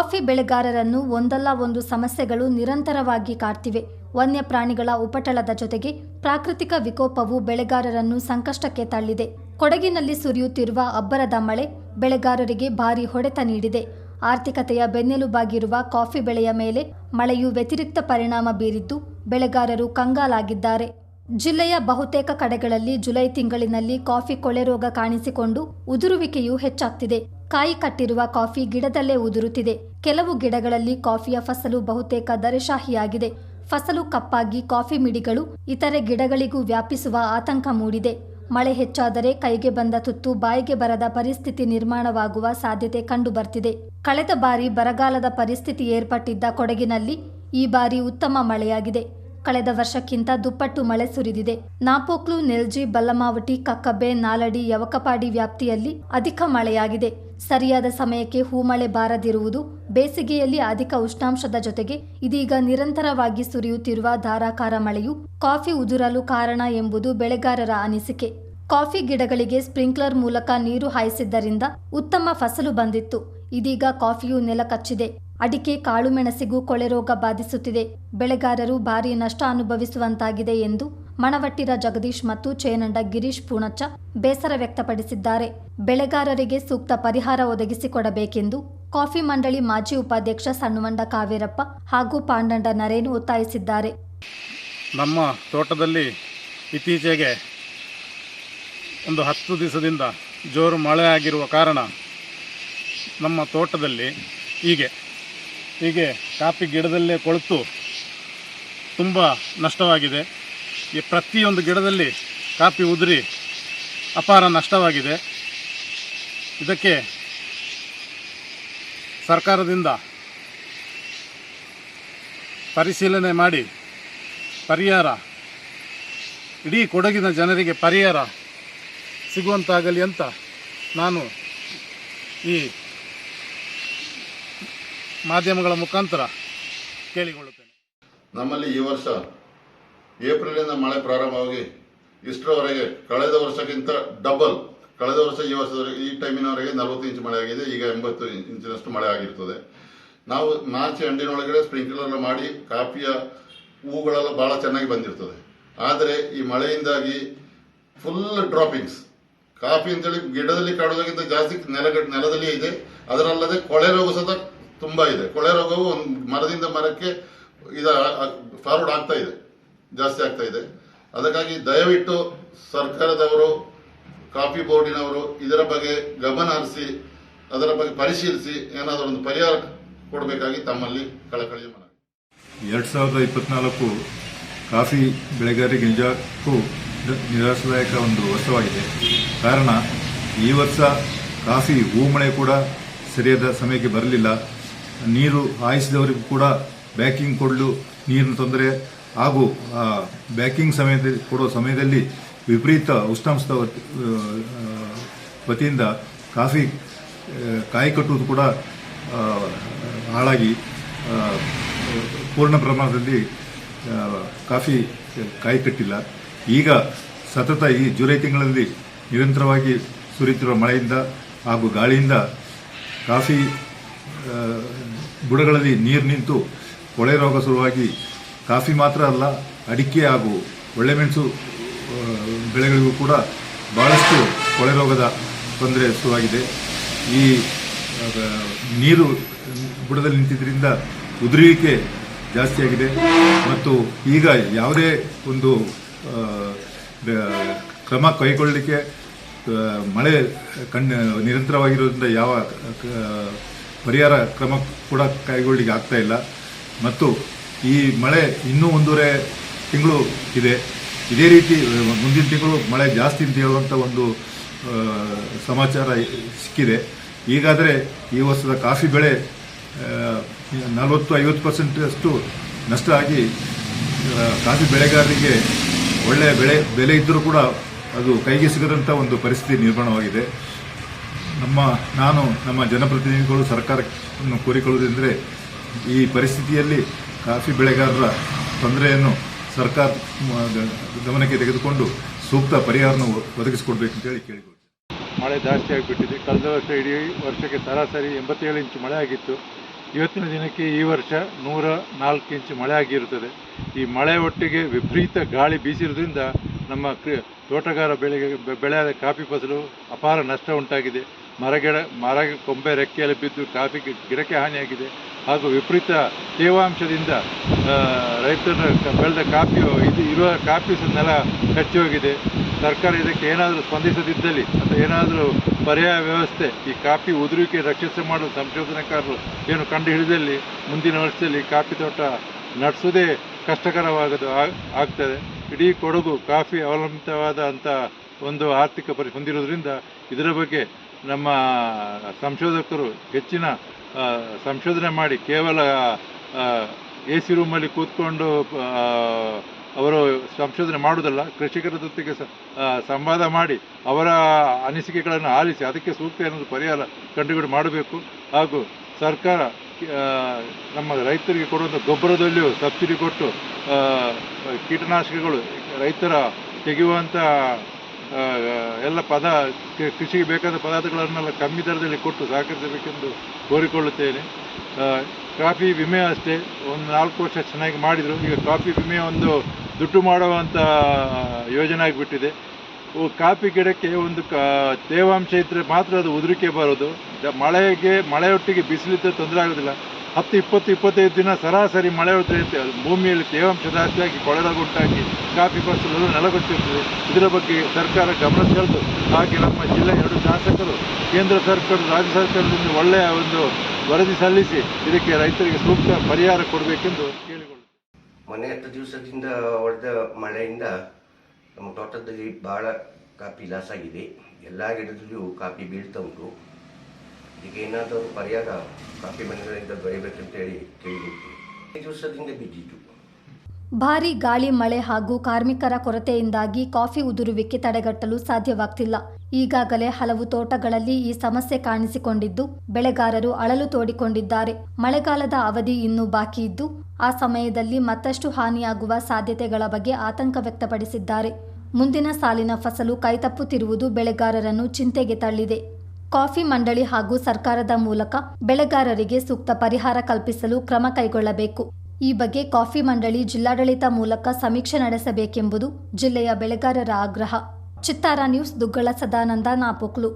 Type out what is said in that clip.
Coffee ಬೆಳೆಗಾರರನ್ನು ಒಂದಲ್ಲ ಒಂದು ಸಮಸ್ಯೆಗಳು ನಿರಂತರವಾಗಿ ಕಾಡ್ತಿವೆ. ವನ್ಯಪ್ರಾಣಿಗಳ ಉಪಟಳದ ಜೊತೆಗೆ ಪ್ರಾಕೃತಿಕ ವಿಕೋಪವು ಬೆಳೆಗಾರರನ್ನು ಸಂಕಷ್ಟಕ್ಕೆ ತಳ್ಳಿದೆ. ಕೊಡಗಿನಲ್ಲಿ ಸುರಿಯುತ್ತಿರುವ ಅಬ್ಬರದ ಮಳೆ ಬೆಳೆಗಾರರಿಗೆ ಭಾರಿ ಹೊಡೆತ ನೀಡಿದೆ. ಆರ್ಥಿಕತೆಯ ಬೆನ್ನೆಲುಬಾಗಿರುವ ಕಾಫಿ ಬೆಳೆಯ ಮೇಲೆ ಮಳೆಯು ವ್ಯತಿರಿಕ್ತ ಪರಿಣಾಮ ಬೀರಿದ್ದು, ಬೆಳೆಗಾರರು ಕಂಗಾಲಾಗಿದ್ದಾರೆ. ಜಿಲ್ಲೆಯ ಬಹುತೇಕ ಕಡೆಗಳಲ್ಲಿ ಜುಲೈ ತಿಂಗಳಿನಲ್ಲಿ ಕಾಫಿ ಕೊಳೆ ರೋಗ ಕಾಣಿಸಿಕೊಂಡು ಉದುರುವಿಕೆಯು ಹೆಚ್ಚಾಗ್ತಿದೆ. ಕಾಯಿ ಕಟ್ಟಿರುವ ಕಾಫಿ ಗಿಡದಲ್ಲೇ ಉದುರುತ್ತಿದೆ. ಕೆಲವು ಗಿಡಗಳಲ್ಲಿ ಕಾಫಿಯ ಫಸಲು ಬಹುತೇಕ ದರೆಶಾಹಿಯಾಗಿದೆ ಫಸಲು ಕಪ್ಪಾಗಿ ಕಾಫಿ ಮಿಡಿಗಳು ಇತರೆ ಗಿಡಗಳಿಗೂ ವ್ಯಾಪಿಸುವ ಆತಂಕ ಮೂಡಿದೆ. ಮಳೆ ಹೆಚ್ಚಾದರೆ ಕೈಗೆ ಬಂದ ತುತ್ತು ಬಾಯಿಗೆ ಬರದ ಪರಿಸ್ಥಿತಿ ನಿರ್ಮಾಣವಾಗುವ ಸಾಧ್ಯತೆ ಕಂಡುಬರ್ತಿದೆ. ಕಳೆದ ಬಾರಿ ಬರಗಾಲದ ಪರಿಸ್ಥಿತಿ ಏರ್ಪಟ್ಟಿದ್ದ ಕೊಡಗಿನಲ್ಲಿ ಈ ಬಾರಿ ಉತ್ತಮ ಮಳೆಯಾಗಿದೆ. ಕಳೆದ ವರ್ಷಕ್ಕಿಂತ ದುಪ್ಪಟ್ಟು ಮಳೆ ಸುರಿದಿದೆ. ನಾಪೋಕ್ಲು, ನೆಲ್ಜಿ ಬಲ್ಲಮಾವಟಿ ಕಕ್ಕಬ್ಬೆ ನಾಲಡಿ, ಯವಕಪಾಡಿ ವ್ಯಾಪ್ತಿಯಲ್ಲಿ ಅಧಿಕ ಮಳೆಯಾಗಿದೆ. ಸರಿಯಾದ ಸಮಯಕ್ಕೆ ಹೂಮಳೆ ಬಾರದಿರುವುದು ಬೇಸಿಗೆಯಲ್ಲಿ ಅಧಿಕ ಉಷ್ಣಾಂಶದ ಜೊತೆಗೆ ಇದೀಗ ನಿರಂತರವಾಗಿ ಸುರಿಯುತ್ತಿರುವ ಧಾರಾಕಾರ ಮಳೆಯು ಕಾಫಿ ಉದುರಲು ಕಾರಣ ಎಂಬುದು ಬೆಳೆಗಾರರ ಅನಿಸಿಕೆ. ಕಾಫಿ ಗಿಡಗಳಿಗೆ ಸ್ಪ್ರಿಂಕ್ಲರ್ ಮೂಲಕ ನೀರು ಹಾಯಿಸಿದ್ದರಿಂದ ಉತ್ತಮ ಫಸಲು ಬಂದಿತ್ತು. ಇದೀಗ ಕಾಫಿಯು ನೆಲ ಕಚ್ಚಿದೆ ಅಡಿಕೆ ಕಾಳುಮೆಣಸಿಗೂ ಕೊಳೆರೋಗ ಬಾಧಿಸುತ್ತಿದೆ. ಬೆಳೆಗಾರರು ಭಾರೀ ನಷ್ಟ ಅನುಭವಿಸುವಂತಾಗಿದೆ ಎಂದು ಮಣವಟ್ಟಿರ ಜಗದೀಶ್ ಮತ್ತು ಚೇನಂಡ ಗಿರೀಶ್ ಪೂಣಚ್ಚ ಬೇಸರ ವ್ಯಕ್ತಪಡಿಸಿದ್ದಾರೆ. ಬೆಳೆಗಾರರಿಗೆ ಸೂಕ್ತ ಪರಿಹಾರ ಒದಗಿಸಿಕೊಡಬೇಕೆಂದು ಕಾಫಿ ಮಂಡಳಿ ಮಾಜಿ ಉಪಾಧ್ಯಕ್ಷ ಸಣ್ಣವಂಡ ಕಾವೇರಪ್ಪ ಹಾಗೂ ಪಾಂಡಂಡ ನರೇನ್ ಒತ್ತಾಯಿಸಿದ್ದಾರೆ. ನಮ್ಮ ತೋಟದಲ್ಲಿ ಇತ್ತೀಚೆಗೆ ಒಂದು ಹತ್ತು ದಿವಸದಿಂದ ಜೋರು ಮಳೆ ಆಗಿರುವ ಕಾರಣ ನಮ್ಮ ತೋಟದಲ್ಲಿ ಹೀಗೆ ಹೀಗೆ ಕಾಫಿ ಗಿಡದಲ್ಲೇ ಕೊಳೆತು. ತುಂಬ ನಷ್ಟವಾಗಿದೆ. ಈ ಪ್ರತಿಯೊಂದು ಗಿಡದಲ್ಲಿ ಕಾಫಿ ಉದುರಿ ಅಪಾರ ನಷ್ಟವಾಗಿದೆ. ಇದಕ್ಕೆ ಸರ್ಕಾರದಿಂದ ಪರಿಶೀಲನೆ ಮಾಡಿ ಪರಿಹಾರ, ಇಡೀ ಕೊಡಗಿನ ಜನರಿಗೆ ಪರಿಹಾರ ಸಿಗುವಂತಾಗಲಿ ಅಂತ ನಾನು ಈ ಮಾಧ್ಯಮಗಳ ಮುಖಾಂತರ ಕೇಳಿಕೊಳ್ಳುತ್ತೇನೆ. ನಮ್ಮಲ್ಲಿ ಈ ವರ್ಷ ಏಪ್ರಿಲಿಂದ ಮಳೆ ಪ್ರಾರಂಭವಾಗಿ ಇಷ್ಟರವರೆಗೆ ಕಳೆದ ವರ್ಷಕ್ಕಿಂತ ಡಬಲ್, ಕಳೆದ ವರ್ಷ ಈ ವರ್ಷದವರೆಗೆ ಈ ಟೈಮಿನವರೆಗೆ ನಲವತ್ತು ಇಂಚು ಮಳೆ ಆಗಿದೆ, ಈಗ ಎಂಬತ್ತು ಇಂಚಿನಷ್ಟು ಮಳೆ ಆಗಿರ್ತದೆ. ನಾವು ಮಾರ್ಚ್ ಎಂಡಿನೊಳಗಡೆ ಸ್ಪ್ರಿಂಕ್ಲರ್ ಮಾಡಿ ಕಾಫಿಯ ಹೂಗಳೆಲ್ಲ ಭಾಳ ಚೆನ್ನಾಗಿ ಬಂದಿರ್ತದೆ. ಆದರೆ ಈ ಮಳೆಯಿಂದಾಗಿ ಫುಲ್ ಡ್ರಾಪಿಂಗ್ಸ್. ಕಾಫಿ ಅಂತೇಳಿ ಗಿಡದಲ್ಲಿ ಕಾಡೋದಕ್ಕಿಂತ ಜಾಸ್ತಿ ನೆಲ ನೆಲದಲ್ಲಿ ಇದೆ. ಅದರಲ್ಲದೆ ಕೊಳೆ ರೋಗ ಸಹ ತುಂಬ ಇದೆ. ಕೊಳೆ ರೋಗವು ಒಂದು ಮರದಿಂದ ಮರಕ್ಕೆ ಇದ ಫಾರ್ವರ್ಡ್ ಆಗ್ತಾ ಇದೆ. ಜಾಸ್ತಿ ಆಗ್ತಾ ಇದೆ. ಅದಕ್ಕಾಗಿ ದಯವಿಟ್ಟು ಸರ್ಕಾರದವರು, ಕಾಫಿ ಬೋರ್ಡಿನವರು ಇದರ ಬಗ್ಗೆ ಗಮನ ಹರಿಸಿ, ಅದರ ಬಗ್ಗೆ ಪರಿಶೀಲಿಸಿ, ಏನಾದರೂ ಒಂದು ಪರಿಹಾರ ಕೊಡಬೇಕಾಗಿ ತಮ್ಮಲ್ಲಿ ಕಳಕಳಿ ಮನವಿ. ಎರಡು ಸಾವಿರದ ಇಪ್ಪತ್ನಾಲ್ಕು ಕಾಫಿ ಬೆಳೆಗಾರಿಗೆ ನಿಜಕ್ಕೂ ನಿರಾಶಾದಾಯಕ ಒಂದು ವರ್ಷವಾಗಿದೆ. ಕಾರಣ, ಈ ವರ್ಷ ಕಾಫಿ ಹೂಮಳೆ ಕೂಡ ಸರಿಯಾದ ಸಮಯಕ್ಕೆ ಬರಲಿಲ್ಲ. ನೀರು ಹಾಯಿಸಿದವರಿಗೂ ಕೂಡ ಬ್ಯಾಕಿಂಗ್ ಕೊಡಲು, ನೀರಿನ ತೊಂದರೆ ಹಾಗೂ ಬ್ಯಾಕಿಂಗ್ ಸಮಯದಲ್ಲಿ ಕೊಡೋ ಸಮಯದಲ್ಲಿ ವಿಪರೀತ ಉಷ್ಣಾಂಶದ ವತ್- ವತಿಯಿಂದ ಕಾಫಿ ಕಾಯಿ ಕಟ್ಟುವುದು ಕೂಡ ಹಾಳಾಗಿ ಪೂರ್ಣ ಪ್ರಮಾಣದಲ್ಲಿ ಕಾಫಿ ಕಾಯಿ ಕಟ್ಟಿಲ್ಲ. ಈಗ ಸತತ ಈ ಜುಲೈ ತಿಂಗಳಲ್ಲಿ ನಿರಂತರವಾಗಿ ಸುರಿಯುತ್ತಿರುವ ಮಳೆಯಿಂದ ಹಾಗೂ ಗಾಳಿಯಿಂದ ಕಾಫಿ ಬುಡಗಳಲ್ಲಿ ನೀರು ನಿಂತು ಕೊಳೆ ರೋಗ ಶುರುವಾಗಿ ಕಾಫಿ ಮಾತ್ರ ಅಲ್ಲ, ಅಡಿಕೆ ಹಾಗೂ ಒಳ್ಳೆ ಮೆಣಸು ಬೆಳೆಗಳಿಗೂ ಕೂಡ ಭಾಳಷ್ಟು ಕೊಳೆ ರೋಗದ ತೊಂದರೆ ಶುರುವಾಗಿದೆ. ಈ ನೀರು ಬುಡದಲ್ಲಿ ನಿಂತಿದ್ದರಿಂದ ಉದುರುವಿಕೆ ಜಾಸ್ತಿಯಾಗಿದೆ. ಮತ್ತು ಈಗ ಯಾವುದೇ ಒಂದು ಕ್ರಮ ಕೈಗೊಳ್ಳಲಿಕ್ಕೆ ಮಳೆ ಕಣ್ಣು ನಿರಂತರವಾಗಿರೋದ್ರಿಂದ ಯಾವ ಪರಿಹಾರ ಕ್ರಮ ಕೂಡ ಕೈಗೊಳ್ಳಿಕ್ಕೆ ಆಗ್ತಾ ಇಲ್ಲ. ಮತ್ತು ಈ ಮಳೆ ಇನ್ನೂ ಒಂದೂವರೆ ತಿಂಗಳು ಇದೆ. ಇದೇ ರೀತಿ ಮುಂದಿನ ತಿಂಗಳು ಮಳೆ ಜಾಸ್ತಿ ಅಂತ ಹೇಳುವಂಥ ಒಂದು ಸಮಾಚಾರ ಸಿಕ್ಕಿದೆ. ಈಗಾದರೆ ಈ ವರ್ಷದ ಕಾಫಿ ಬೆಳೆ ನಲವತ್ತು ಐವತ್ತು ಪರ್ಸೆಂಟ್ ಅಷ್ಟು ನಷ್ಟ ಆಗಿ ಕಾಫಿ ಬೆಳೆಗಾರರಿಗೆ ಒಳ್ಳೆಯ ಬೆಳೆ, ಬೆಲೆ ಇದ್ದರೂ ಕೂಡ ಅದು ಕೈಗೆ ಸಿಗದಂಥ ಒಂದು ಪರಿಸ್ಥಿತಿ ನಿರ್ಮಾಣವಾಗಿದೆ. ನಮ್ಮ, ನಾನು, ನಮ್ಮ ಜನಪ್ರತಿನಿಧಿಗಳು ಸರ್ಕಾರವನ್ನು ಕೋರಿಕೊಳ್ಳುವುದೆಂದರೆ ಈ ಪರಿಸ್ಥಿತಿಯಲ್ಲಿ ಕಾಫಿ ಬೆಳೆಗಾರರ ತೊಂದರೆಯನ್ನು ಸರ್ಕಾರ ಗಮನಕ್ಕೆ ತೆಗೆದುಕೊಂಡು ಸೂಕ್ತ ಪರಿಹಾರವನ್ನು ಒದಗಿಸಿಕೊಡ್ಬೇಕಂತೇಳಿ ಕೇಳಿಕೊಳ್ತೀವಿ ಮಳೆ ಜಾಸ್ತಿ ಆಗಿಬಿಟ್ಟಿದೆ. ಕಳೆದ ವರ್ಷ ಇಡೀ ವರ್ಷಕ್ಕೆ ಸರಾಸರಿ ಎಂಬತ್ತೇಳು ಇಂಚು ಮಳೆ ಆಗಿತ್ತು. ಇವತ್ತಿನ ದಿನಕ್ಕೆ ಈ ವರ್ಷ ನೂರ ನಾಲ್ಕು ಇಂಚು ಮಳೆ ಆಗಿರುತ್ತದೆ. ಈ ಮಳೆ ಒಟ್ಟಿಗೆ ವಿಪರೀತ ಗಾಳಿ ಬೀಸಿರೋದ್ರಿಂದ ನಮ್ಮ ತೋಟಗಾರ ಬೆಳೆಗೆ ಬೆಳೆಯಾದ ಕಾಫಿ ಫಸಲು ಅಪಾರ ನಷ್ಟ ಉಂಟಾಗಿದೆ. ಮರಗಿಡ, ಮರ ಕೊಂಬೆ ರೆಕ್ಕೆಯಲ್ಲಿ ಬಿದ್ದು ಕಾಫಿ ಗಿಡಕ್ಕೆ ಹಾನಿಯಾಗಿದೆ. ಹಾಗೂ ವಿಪರೀತ ತೇವಾಂಶದಿಂದ ರೈತರು ಬೆಳೆದ ಕಾಫಿ ಇದು ಇರುವ ಕಾಫಿ ನೆಲ ಕಚ್ಚಿ ಹೋಗಿದೆ. ಸರ್ಕಾರ ಇದಕ್ಕೆ ಏನಾದರೂ ಸ್ಪಂದಿಸದಿದ್ದಲ್ಲಿ ಅಥವಾ ಏನಾದರೂ ಪರ್ಯಾಯ ವ್ಯವಸ್ಥೆ, ಈ ಕಾಫಿ ಉದುರುವಿಕೆ ರಕ್ಷಿಸಿ ಮಾಡಲು ಸಂಶೋಧನಾಕಾರರು ಏನು ಕಂಡು ಹಿಡಿದಲ್ಲಿ ಮುಂದಿನ ವರ್ಷದಲ್ಲಿ ಕಾಫಿ ತೋಟ ನಡೆಸೋದೇ ಕಷ್ಟಕರವಾಗದು ಆಗ್- ಆಗ್ತದೆ. ಇಡೀ ಕೊಡಗು ಕಾಫಿ ಅವಲಂಬಿತವಾದ ಅಂತ ಒಂದು ಆರ್ಥಿಕ ಪರಿ, ಹೊಂದಿರೋದ್ರಿಂದ ಇದರ ಬಗ್ಗೆ ನಮ್ಮ ಸಂಶೋಧಕರು ಹೆಚ್ಚಿನ ಸಂಶೋಧನೆ ಮಾಡಿ ಕೇವಲ ಎ ಸಿ ರೂಮಲ್ಲಿ ಕೂತ್ಕೊಂಡು ಅವರು ಸಂಶೋಧನೆ ಮಾಡುವುದಲ್ಲ, ಕೃಷಿಕರ ಜೊತೆಗೆ ಸಂವಾದ ಮಾಡಿ ಅವರ ಅನಿಸಿಕೆಗಳನ್ನು ಆಲಿಸಿ ಅದಕ್ಕೆ ಸೂಕ್ತ ಏನಾದರೂ ಪರಿಹಾರ ಕಂಡುಗಡೆ ಮಾಡಬೇಕು. ಹಾಗೂ ಸರ್ಕಾರ ನಮ್ಮ ರೈತರಿಗೆ ಕೊಡುವಂಥ ಗೊಬ್ಬರದಲ್ಲಿಯೂ ಸಬ್ಸಿಡಿ ಕೊಟ್ಟು ಕೀಟನಾಶಕಗಳು ರೈತರ ತೆಗೆಯುವಂಥ ಎಲ್ಲ ಪದ ಕೃಷಿಗೆ ಬೇಕಾದ ಪದಾರ್ಥಗಳನ್ನೆಲ್ಲ ಕಮ್ಮಿ ದರದಲ್ಲಿ ಕೊಟ್ಟು ಸಹಕರಿಸಬೇಕೆಂದು ಕೋರಿಕೊಳ್ಳುತ್ತೇನೆ. ಕಾಫಿ ವಿಮೆ ಅಷ್ಟೇ, ಒಂದು ನಾಲ್ಕು ವರ್ಷ ಚೆನ್ನಾಗಿ ಮಾಡಿದರು. ಈಗ ಕಾಫಿ ವಿಮೆ ಒಂದು ದುಡ್ಡು ಮಾಡುವಂಥ ಯೋಜನೆ ಆಗಿಬಿಟ್ಟಿದೆ. ಕಾಫಿ ಗಿಡಕ್ಕೆ ಒಂದು ಕ, ತೇವಾಂಶ ಇದ್ದರೆ ಮಾತ್ರ ಅದು ಉದುರಿಕೆ ಬರೋದು. ಮಳೆಗೆ, ಮಳೆಯೊಟ್ಟಿಗೆ ಬಿಸಿಲಿದ್ದರೆ ತೊಂದರೆ ಆಗೋದಿಲ್ಲ. ಹತ್ತು ಇಪ್ಪತ್ತು ಇಪ್ಪತ್ತೈದು ದಿನ ಸರಾಸರಿ ಮಳೆ ಹೊತ್ತಿರುತ್ತೆ ಭೂಮಿಯಲ್ಲಿ ತೇವಾಂಶ ಜಾಸ್ತಿಯಾಗಿ ಕೊಳೆರೋಗ ಉಂಟಾಗಿ ಕಾಫಿ ಫಸಲು ನೆಲಗೊತ್ತಿರ್ತದೆ ಇದರ ಬಗ್ಗೆ ಸರ್ಕಾರ ಗಮನ ಸೆಳೆದು, ಹಾಗೆ ನಮ್ಮ ಜಿಲ್ಲೆ ಎರಡು ಶಾಸಕರು, ಕೇಂದ್ರ ಸರ್ಕಾರ ರಾಜ್ಯ ಸರ್ಕಾರದಿಂದ ಒಳ್ಳೆಯ ಒಂದು ವರದಿ ಸಲ್ಲಿಸಿ ಇದಕ್ಕೆ ರೈತರಿಗೆ ಸೂಕ್ತ ಪರಿಹಾರ ಕೊಡಬೇಕೆಂದು ಕೇಳಿಕೊಳ್ಳುತ್ತೆ ಮೊನ್ನೆ ಹತ್ತು ದಿವಸದಿಂದ ಹೊಡೆದ ಮಳೆಯಿಂದ ನಮ್ಮ ತೋಟದಲ್ಲಿ ಭಾಳ ಕಾಫಿ ಲಾಸ್ ಆಗಿದೆ. ಎಲ್ಲ ಗಿಡದಲ್ಲಿಯೂ ಕಾಫಿ ಬೀಳ್ತಾ ಉಂಟು. ಇದಕ್ಕೆ ಏನಾದರೂ ಪರಿಹಾರ ಬಿದ್ದಿತ್ತು ಭಾರೀ ಗಾಳಿ, ಮಳೆ ಹಾಗೂ ಕಾರ್ಮಿಕರ ಕೊರತೆಯಿಂದಾಗಿ ಕಾಫಿ ಉದುರುವಿಕೆ ತಡೆಗಟ್ಟಲು ಸಾಧ್ಯವಾಗ್ತಿಲ್ಲ. ಈಗಾಗಲೇ ಹಲವು ತೋಟಗಳಲ್ಲಿ ಈ ಸಮಸ್ಯೆ ಕಾಣಿಸಿಕೊಂಡಿದ್ದು, ಬೆಳೆಗಾರರು ಅಳಲು ತೋಡಿಕೊಂಡಿದ್ದಾರೆ. ಮಳೆಗಾಲದ ಅವಧಿ ಇನ್ನೂ ಬಾಕಿ ಇದ್ದು, ಆ ಸಮಯದಲ್ಲಿ ಮತ್ತಷ್ಟು ಹಾನಿಯಾಗುವ ಸಾಧ್ಯತೆಗಳ ಬಗ್ಗೆ ಆತಂಕ ವ್ಯಕ್ತಪಡಿಸಿದ್ದಾರೆ. ಮುಂದಿನ ಸಾಲಿನ ಫಸಲು ಕೈತಪ್ಪುತ್ತಿರುವುದು ಬೆಳೆಗಾರರನ್ನು ಚಿಂತೆಗೆ ತಳ್ಳಿದೆ. ಕಾಫಿ ಮಂಡಳಿ ಹಾಗೂ ಸರ್ಕಾರದ ಮೂಲಕ ಬೆಳೆಗಾರರಿಗೆ ಸೂಕ್ತ ಪರಿಹಾರ ಕಲ್ಪಿಸಲು ಕ್ರಮ ಕೈಗೊಳ್ಳಬೇಕು. ಈ ಬಗ್ಗೆ ಕಾಫಿ ಮಂಡಳಿ ಜಿಲ್ಲಾಡಳಿತ ಮೂಲಕ ಸಮೀಕ್ಷೆ ನಡೆಸಬೇಕೆಂಬುದು ಜಿಲ್ಲೆಯ ಬೆಳೆಗಾರರ ಆಗ್ರಹ. ಚಿತ್ತಾರ ನ್ಯೂಸ್, ದುಗ್ಗಳ ಸದಾನಂದ, ನಾಪೋಕ್ಲು.